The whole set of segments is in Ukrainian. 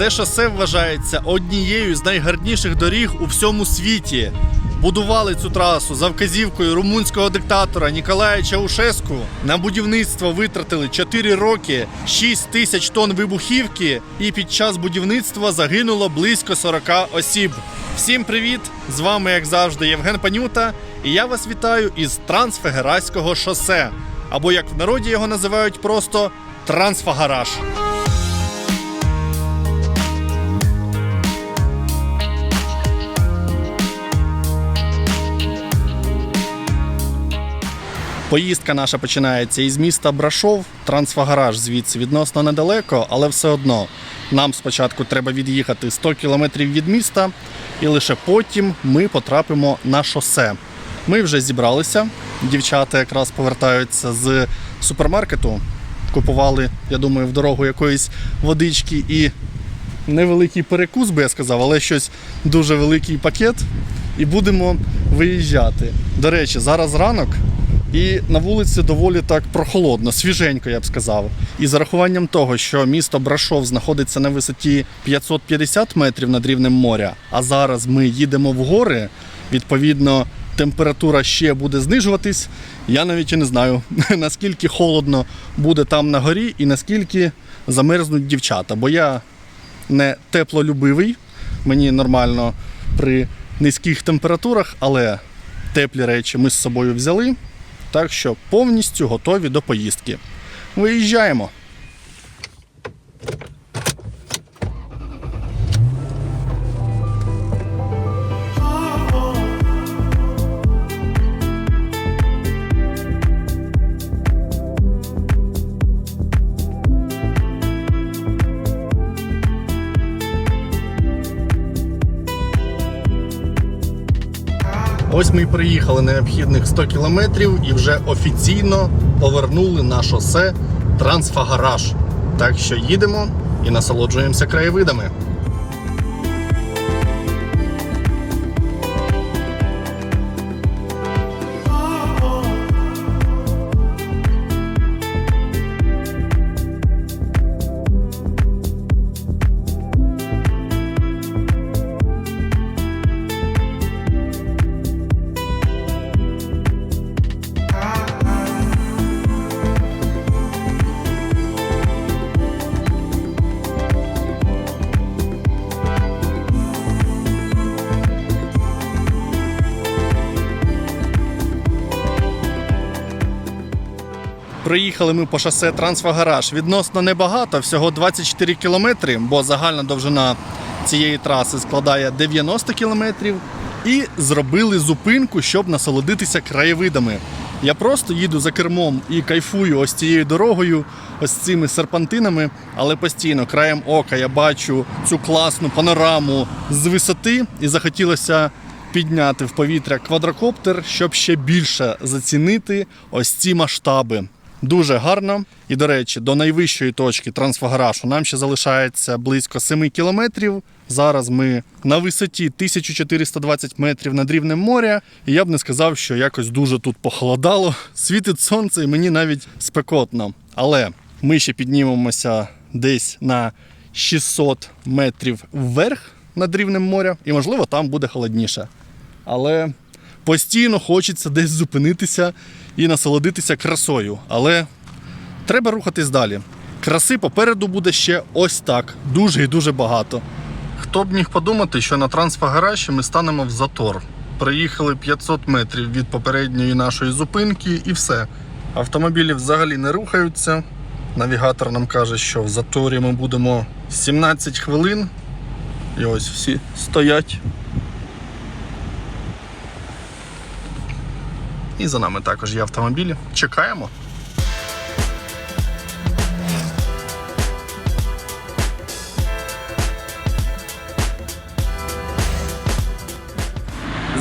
Це шосе вважається однією з найгарніших доріг у всьому світі. Будували цю трасу за вказівкою румунського диктатора Ніколая Чаушеску. На будівництво витратили 4 роки, 6 тисяч тонн вибухівки, і під час будівництва загинуло близько 40 осіб. Всім привіт! З вами, як завжди, Євген Панюта, і я вас вітаю із Трансфегерайського шосе, або як в народі його називають просто Трансфагараж. Поїздка наша починається із міста Брашов. Трансфагараж звідси відносно недалеко, але все одно нам спочатку треба від'їхати 100 кілометрів від міста, і лише потім ми потрапимо на шосе. Ми вже зібралися. Дівчата якраз повертаються з супермаркету. Купували, я думаю, в дорогу якоїсь водички і невеликий перекус, би я сказав, але щось дуже великий пакет. І будемо виїжджати. До речі, зараз ранок, і на вулиці доволі так прохолодно, свіженько, я б сказав. І з рахуванням того, що місто Брашов знаходиться на висоті 550 метрів над рівнем моря, а зараз ми їдемо в гори, відповідно, температура ще буде знижуватись. Я навіть і не знаю, наскільки холодно буде там на горі і наскільки замерзнуть дівчата. Бо я не теплолюбивий, мені нормально при низьких температурах, але теплі речі ми з собою взяли. Так що повністю готові до поїздки. Виїжджаємо. Ось ми і приїхали необхідних 100 кілометрів і вже офіційно повернули на шосе Трансфагараж. Так що їдемо і насолоджуємося краєвидами. Проїхали ми по шосе Трансфагараж. Відносно небагато, всього 24 кілометри, бо загальна довжина цієї траси складає 90 кілометрів. І зробили зупинку, щоб насолодитися краєвидами. Я просто їду за кермом і кайфую ось цією дорогою, ось цими серпантинами, але постійно краєм ока я бачу цю класну панораму з висоти і захотілося підняти в повітря квадрокоптер, щоб ще більше зацінити ось ці масштаби. Дуже гарно. І, до речі, до найвищої точки трансфагарашу нам ще залишається близько 7 кілометрів. Зараз ми на висоті 1420 метрів над рівнем моря. І я б не сказав, що якось дуже тут похолодало. Світить сонце і мені навіть спекотно. Але ми ще піднімемося десь на 600 метрів вверх над рівнем моря, і можливо там буде холодніше. Але постійно хочеться десь зупинитися і насолодитися красою. Але треба рухатись далі. Краси попереду буде ще ось так. Дуже і дуже багато. Хто б міг подумати, що на трансфагараші ми станемо в затор. Приїхали 500 метрів від попередньої нашої зупинки і все. Автомобілі взагалі не рухаються. Навігатор нам каже, що в заторі ми будемо 17 хвилин. І ось всі стоять. І за нами також є автомобілі. Чекаємо.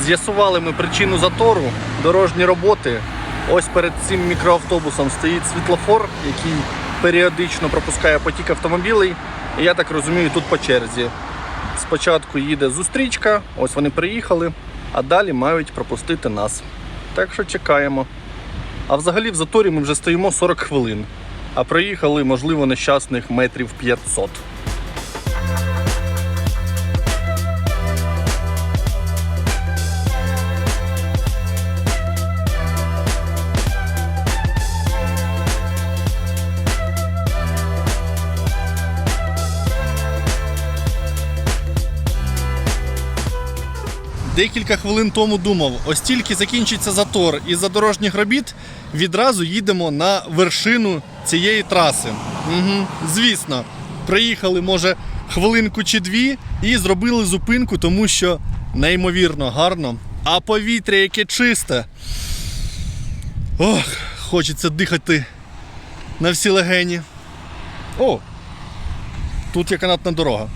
З'ясували ми причину затору, дорожні роботи. Ось перед цим мікроавтобусом стоїть світлофор, який періодично пропускає потік автомобілей. І я так розумію, тут по черзі. Спочатку їде зустрічка, ось вони приїхали, а далі мають пропустити нас. Так що чекаємо. А взагалі в заторі ми вже стоїмо 40 хвилин, а проїхали, можливо, нещасних метрів 500. Декілька хвилин тому думав, ось тільки закінчиться затор із-за дорожніх робіт, відразу їдемо на вершину цієї траси. Угу, звісно, приїхали, може, хвилинку чи дві і зробили зупинку, тому що неймовірно гарно. А повітря, яке чисте. Ох, хочеться дихати на всі легені. О! Тут є канатна дорога.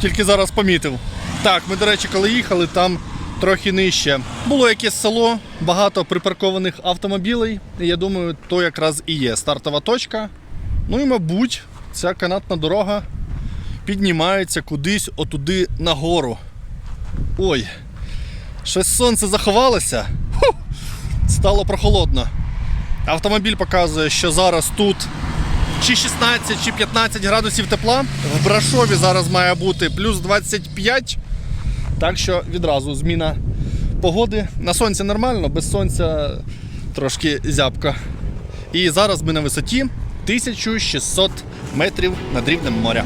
Тільки зараз помітив. Так, ми, до речі, коли їхали, там трохи нижче. Було якесь село, багато припаркованих автомобілей. І я думаю, то якраз і є стартова точка. Ну і, мабуть, ця канатна дорога піднімається кудись отуди нагору. Ой, щось сонце заховалося. Фу, стало прохолодно. Автомобіль показує, що зараз тут чи 16, чи 15 градусів тепла. В Брашові зараз має бути плюс 25. Так що відразу зміна погоди. На сонці нормально, без сонця трошки зябка. І зараз ми на висоті 1600 метрів над рівнем моря.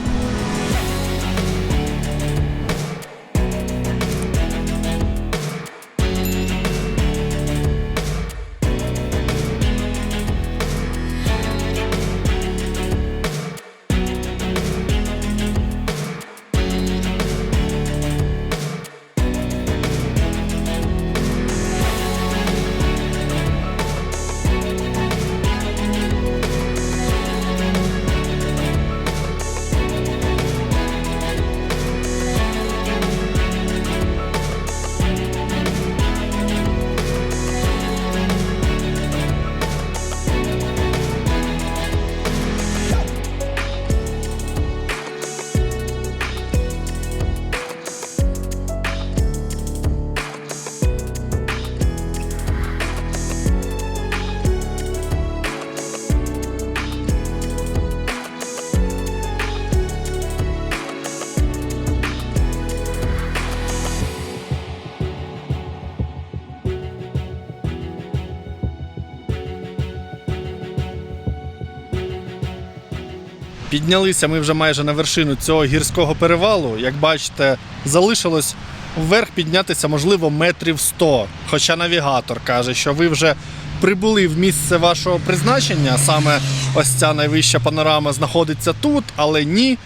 Піднялися ми вже майже на вершину цього гірського перевалу. Як бачите, залишилось вверх піднятися, можливо, метрів 100. Хоча навігатор каже, що ви вже прибули в місце вашого призначення. Саме ось ця найвища панорама знаходиться тут, але ні.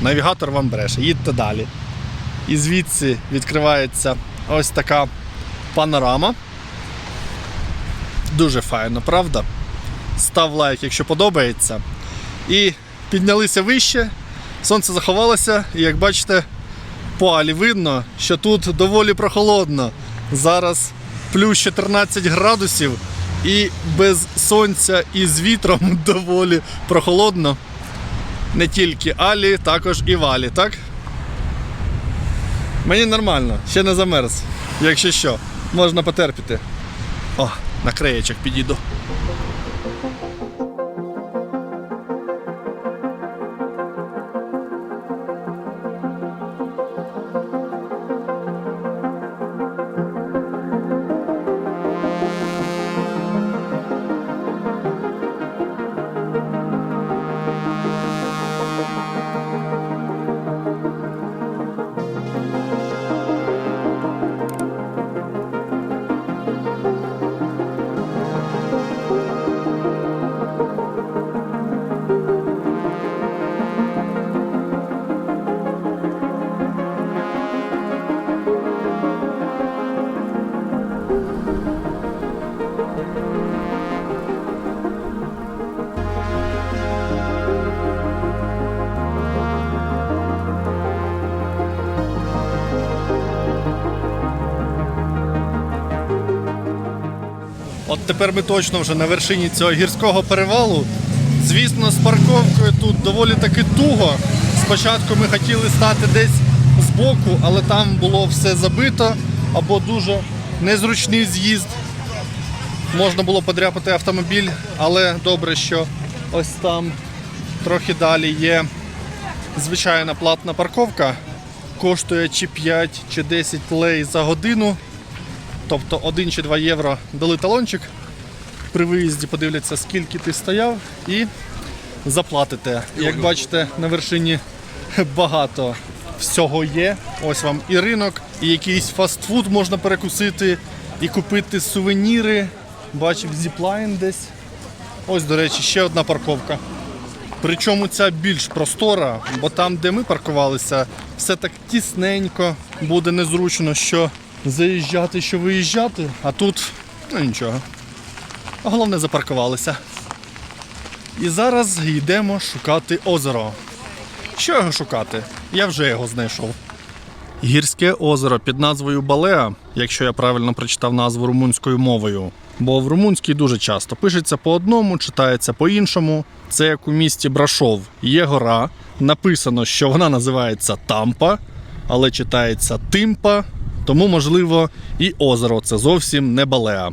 Навігатор вам бреше, їдьте далі. І звідси відкривається ось така панорама. Дуже файно, правда? Став лайк, якщо подобається. І піднялися вище, сонце заховалося, і як бачите, по алі видно, що тут доволі прохолодно. Зараз плюс 14 градусів і без сонця і з вітром доволі прохолодно. Не тільки Алі, також і Валі, так? Мені нормально, ще не замерз. Якщо що, можна потерпіти. О, на краєчок підійду. Тепер ми точно вже на вершині цього гірського перевалу. Звісно, з парковкою тут доволі таки туго. Спочатку ми хотіли стати десь збоку, але там було все забито або дуже незручний з'їзд. Можна було подряпати автомобіль, але добре, що ось там трохи далі є звичайна платна парковка. Коштує чи 5, чи 10 лей за годину. Тобто 1 чи 2 євро дали талончик. При виїзді подивляться, скільки ти стояв, і заплатите. Як бачите, на вершині багато всього є. Ось вам і ринок, і якийсь фастфуд можна перекусити, і купити сувеніри. Бачив зіплайн десь. Ось, до речі, ще одна парковка. Причому ця більш простора, бо там, де ми паркувалися, все так тісненько, буде незручно, що заїжджати, що виїжджати, а тут ну нічого. Головне запаркувалися. І зараз йдемо шукати озеро. Що його шукати? Я вже його знайшов. Гірське озеро під назвою Балеа, якщо я правильно прочитав назву румунською мовою. Бо в румунській дуже часто пишеться по одному, читається по іншому. Це як у місті Брашов. Є гора. Написано, що вона називається Тампа, але читається Тимпа. Тому, можливо, і озеро це зовсім не Балеа.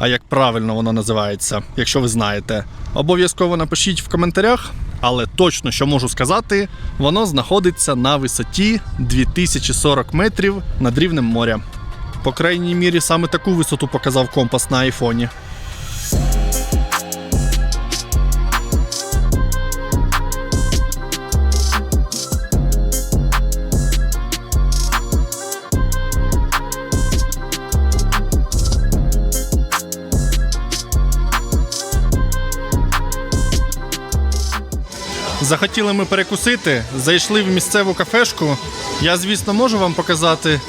А як правильно воно називається, якщо ви знаєте, обов'язково напишіть в коментарях. Але точно, що можу сказати, воно знаходиться на висоті 2040 метрів над рівнем моря. По крайній мірі, саме таку висоту показав компас на айфоні. Захотіли ми перекусити, зайшли в місцеву кафешку. Я, звісно, можу вам показати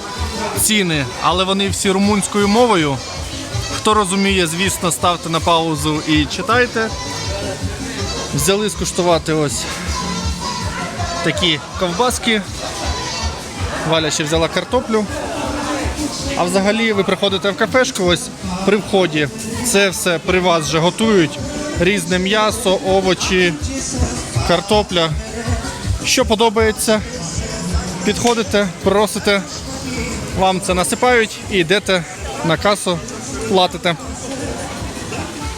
ціни, але вони всі румунською мовою. Хто розуміє, звісно, ставте на паузу і читайте. Взяли скуштувати ось такі ковбаски. Валя ще взяла картоплю. А взагалі ви приходите в кафешку, ось при вході. Це все при вас вже готують. Різне м'ясо, овочі, картопля. Що подобається, підходите, просите, вам це насипають і йдете на касу, платите.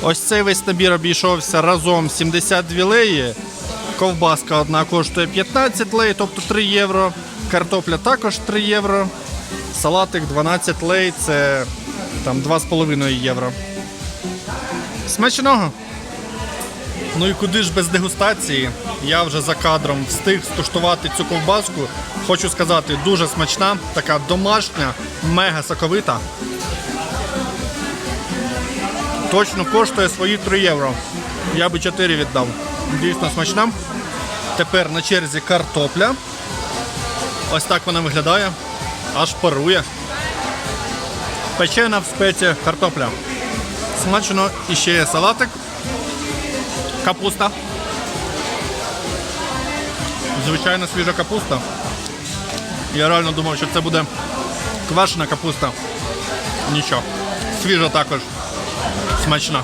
Ось цей весь набір обійшовся разом 72 леї. Ковбаска одна коштує 15 лей, тобто 3 євро. Картопля також 3 євро. Салатик 12 лей, це там 2,5 євро. Смачного! Ну і куди ж без дегустації? Я вже за кадром встиг скуштувати цю ковбаску. Хочу сказати, дуже смачна, така домашня, мега соковита. Точно коштує свої 3 євро. Я би 4 віддав. Дійсно смачна. Тепер на черзі картопля. Ось так вона виглядає. Аж парує. Печена в спеціях картопля. Смачно і ще є салатик. Капуста. Звичайно свіжа капуста. Я реально думав, що це буде квашена капуста. Нічого. Свіжа також. Смачна.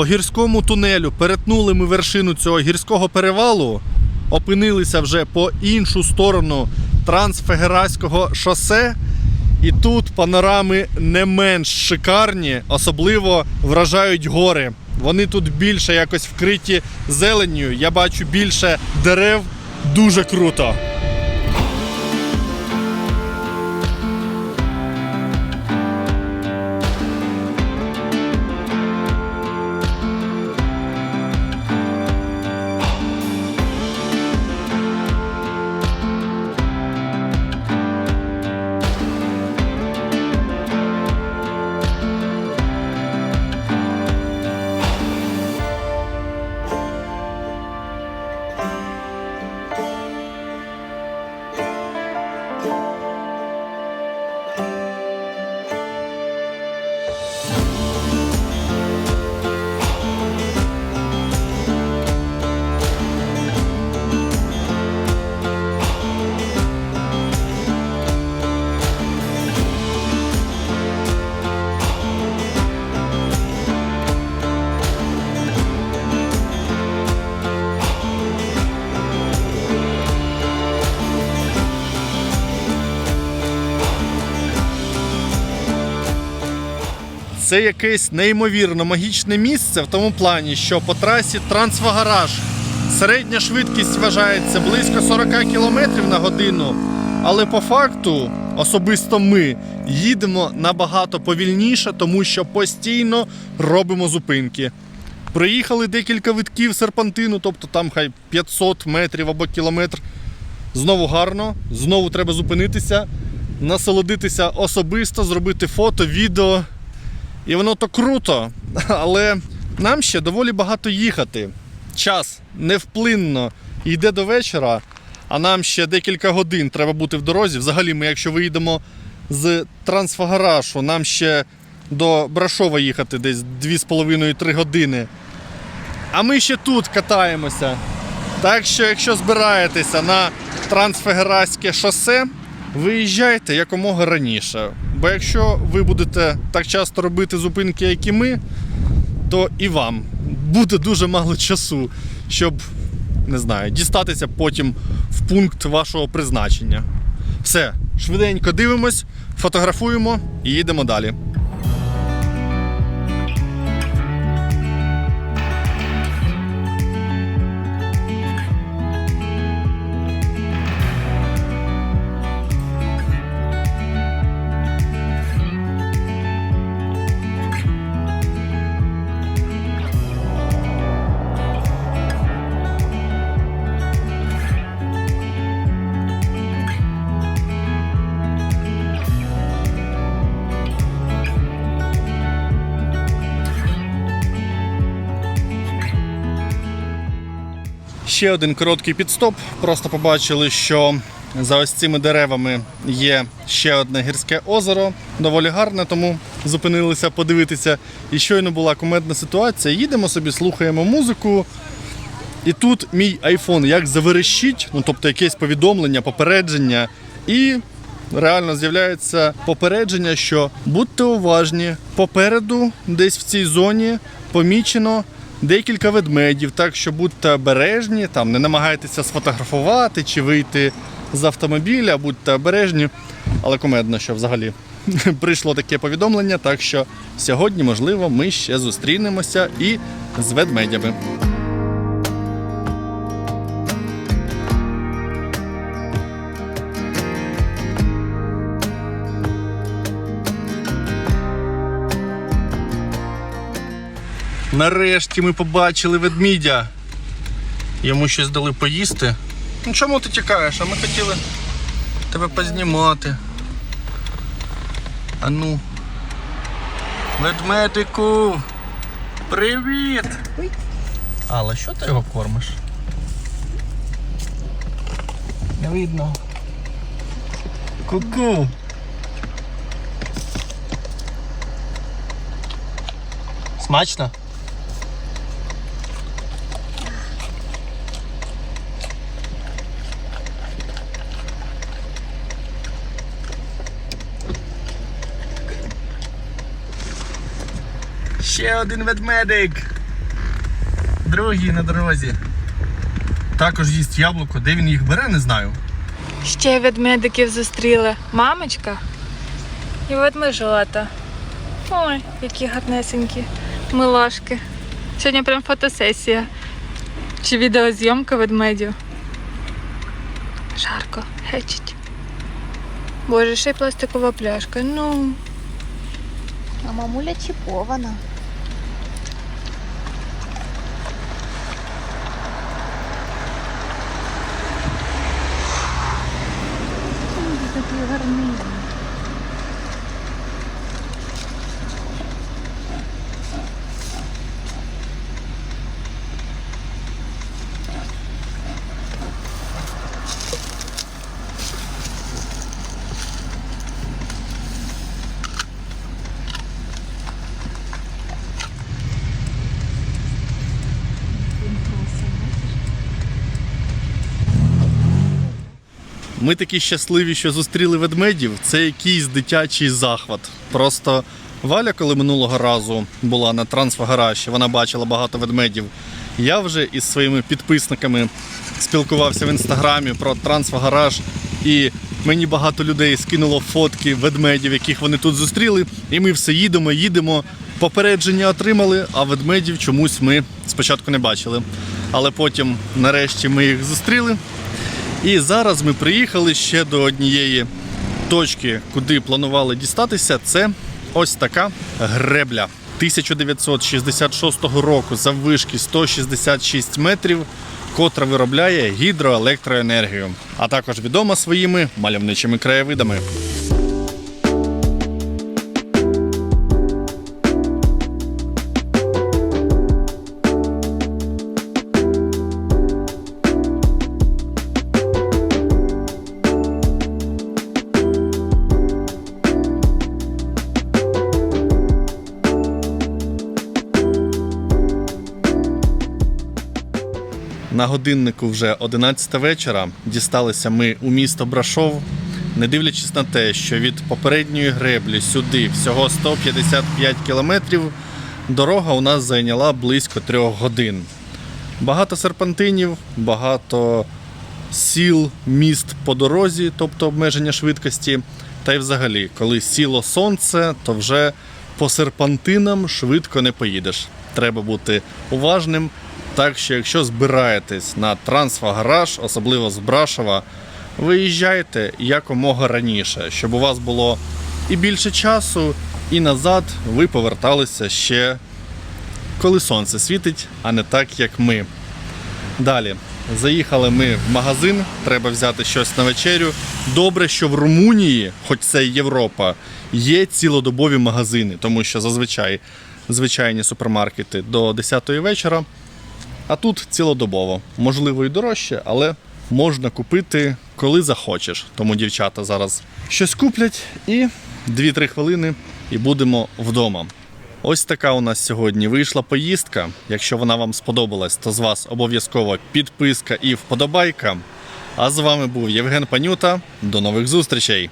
По гірському тунелю перетнули ми вершину цього гірського перевалу, опинилися вже по іншу сторону трансфегераського шосе. І тут панорами не менш шикарні, особливо вражають гори. Вони тут більше якось вкриті зеленню. Я бачу більше дерев. Дуже круто. Це якесь неймовірно магічне місце в тому плані, що по трасі Трансфагараж середня швидкість вважається близько 40 км на годину. Але по факту, особисто ми їдемо набагато повільніше, тому що постійно робимо зупинки. Проїхали декілька витків серпантину, тобто там хай 500 метрів або кілометр. Знову гарно, знову треба зупинитися, насолодитися особисто, зробити фото, відео. І воно то круто, але нам ще доволі багато їхати. Час невплинно йде до вечора, а нам ще декілька годин треба бути в дорозі. Взагалі, ми, якщо виїдемо з Трансфагарашу, нам ще до Брашова їхати десь 2,5-3 години. А ми ще тут катаємося. Так що, якщо збираєтеся на Трансфегераське шосе, виїжджайте якомога раніше. Бо якщо ви будете так часто робити зупинки, як і ми, то і вам буде дуже мало часу, щоб не знаю, дістатися потім в пункт вашого призначення. Все, швиденько дивимось, фотографуємо і їдемо далі. Ще один короткий підстоп. Просто побачили, що за ось цими деревами є ще одне гірське озеро, доволі гарне, тому зупинилися подивитися. І щойно була кумедна ситуація. Їдемо собі, слухаємо музику. І тут мій айфон як заверещить, ну тобто якесь повідомлення, попередження, і реально з'являється попередження, що будьте уважні, попереду, десь в цій зоні, помічено декілька ведмедів, так що будьте обережні, там не намагайтеся сфотографувати чи вийти з автомобіля, будьте обережні. Але комедно, що взагалі прийшло таке повідомлення, так що сьогодні, можливо, ми ще зустрінемося і з ведмедями. Нарешті ми побачили ведмідя. Йому щось дали поїсти. Ну чому ти тікаєш? А ми хотіли тебе познімати. А ну. Ведмедику! Привіт! Але що ти його кормиш? Не видно. Ку-ку! Смачно? Ще один ведмедик. Другий на дорозі. Також їсть яблуко. Де він їх бере, не знаю. Ще ведмедиків зустріли. Мамочка і ведмежата. Ой, які гарнесенькі. Милашки. Сьогодні прям фотосесія. Чи відеозйомка ведмедів. Жарко, гечить. Боже, ще й пластикова пляшка. Ну, А мамуля чіпована. Ми такі щасливі, що зустріли ведмедів. Це якийсь дитячий захват. Просто Валя, коли минулого разу була на трансфагараші, вона бачила багато ведмедів. Я вже із своїми підписниками спілкувався в інстаграмі про трансфагараж і Мені багато людей скинуло фотки ведмедів, яких вони тут зустріли. І ми все їдемо, їдемо. Попередження отримали, а ведмедів чомусь ми спочатку не бачили. Але потім, нарешті, ми їх зустріли. І зараз ми приїхали ще до однієї точки, куди планували дістатися. Це ось така гребля. 1966 року заввишки 166 метрів, котра виробляє гідроелектроенергію, а також відома своїми мальовничими краєвидами. На годиннику вже 11 вечора. Дісталися ми у місто Брашов, не дивлячись на те, що від попередньої греблі сюди всього 155 кілометрів. Дорога у нас зайняла близько трьох годин. Багато серпантинів, багато сіл, міст по дорозі, тобто обмеження швидкості. Та й взагалі, коли сіло сонце, то вже по серпантинам швидко не поїдеш. Треба бути уважним. Так що, якщо збираєтесь на трансфагараж, особливо з Брашова, виїжджайте якомога раніше, щоб у вас було і більше часу, і назад ви поверталися ще коли сонце світить, а не так, як ми. Далі. Заїхали ми в магазин, треба взяти щось на вечерю. Добре, що в Румунії, хоч це і Європа, є цілодобові магазини, тому що зазвичай звичайні супермаркети до 10-ї вечора, а тут цілодобово. Можливо, і дорожче, але можна купити коли захочеш. Тому дівчата зараз щось куплять і 2-3 хвилини і будемо вдома. Ось така у нас сьогодні вийшла поїздка. Якщо вона вам сподобалась, то з вас обов'язково підписка і вподобайка. А з вами був Євген Панюта. До нових зустрічей!